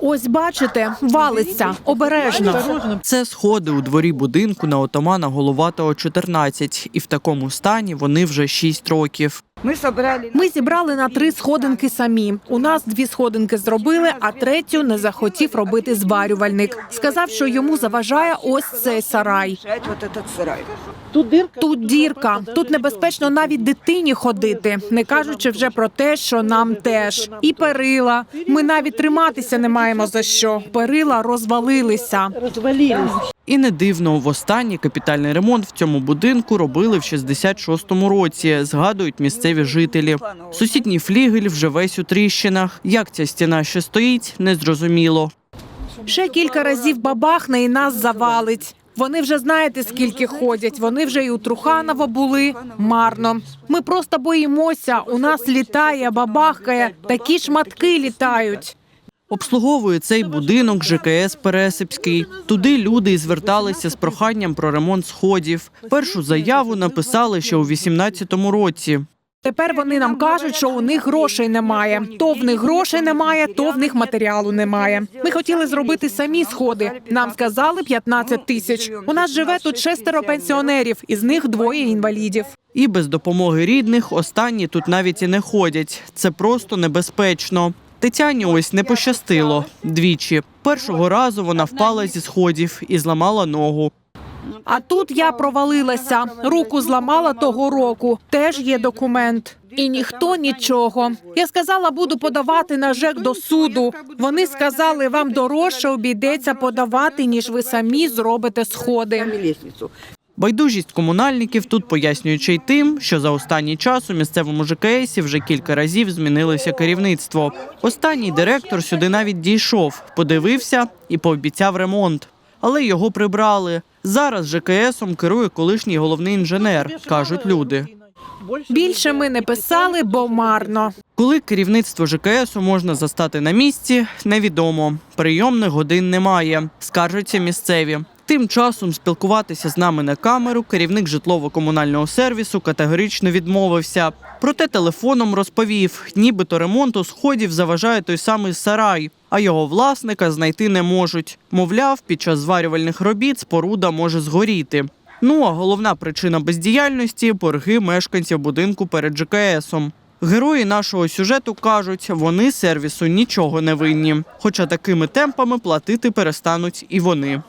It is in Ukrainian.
Ось бачите, валиться обережно. Це сходи у дворі будинку на отамана Головатого 14, і в такому стані вони вже 6 років. Ми собрали Ми зібрали на три сходинки самі. У нас дві сходинки зробили, а третю не захотів робити зварювальник. Сказав, що йому заважає ось цей сарай. сарай. Тут дірка, тут небезпечно навіть дитині ходити, не кажучи вже про те, що нам теж і перила. Ми навіть триматися не маємо за що. Перила розвалилися. І не дивно, востаннє капітальний ремонт в цьому будинку робили в 66-му році, згадують місцеві жителі. Сусідній флігель вже весь у тріщинах. Як ця стіна ще стоїть, незрозуміло. Ще кілька разів бабахне і нас завалить. Вони вже знаєте, скільки ходять. Вони вже і у Труханова були марно. Ми просто боїмося. У нас літає, бабахкає, такі шматки літають. Обслуговує цей будинок ЖКС Пересипський. Туди люди і зверталися з проханням про ремонт сходів. Першу заяву написали ще у 18-му році. Тепер вони нам кажуть, що у них грошей немає. То в них грошей немає, то в них матеріалу немає. Ми хотіли зробити самі сходи. Нам сказали 15 тисяч. У нас живе тут шестеро пенсіонерів, із них двоє інвалідів. І без допомоги рідних останні тут навіть і не ходять. Це просто небезпечно. Тетяні ось не пощастило двічі. Першого разу вона впала зі сходів і зламала ногу. А тут я провалилася. Руку зламала того року. Теж є документ. І ніхто нічого. Я сказала, буду подавати на ЖЕК до суду. Вони сказали, вам дорожче обійдеться подавати, ніж ви самі зробите сходи. Байдужість комунальників тут пояснюючи й тим, що за останній час у місцевому ЖКСі вже кілька разів змінилося керівництво. Останній директор сюди навіть дійшов, подивився і пообіцяв ремонт. Але його прибрали. Зараз ЖКСом керує колишній головний інженер, кажуть люди. Більше ми не писали, бо марно. Коли керівництво ЖКСу можна застати на місці, невідомо. Прийомних годин немає, скаржаться місцеві. Тим часом спілкуватися з нами на камеру керівник житлово-комунального сервісу категорично відмовився. Проте телефоном розповів, нібито ремонту сходів заважає той самий сарай, а його власника знайти не можуть. Мовляв, під час зварювальних робіт споруда може згоріти. Ну а головна причина бездіяльності борги мешканців будинку перед ЖКСом. Герої нашого сюжету кажуть, вони сервісу нічого не винні. Хоча такими темпами платити перестануть і вони.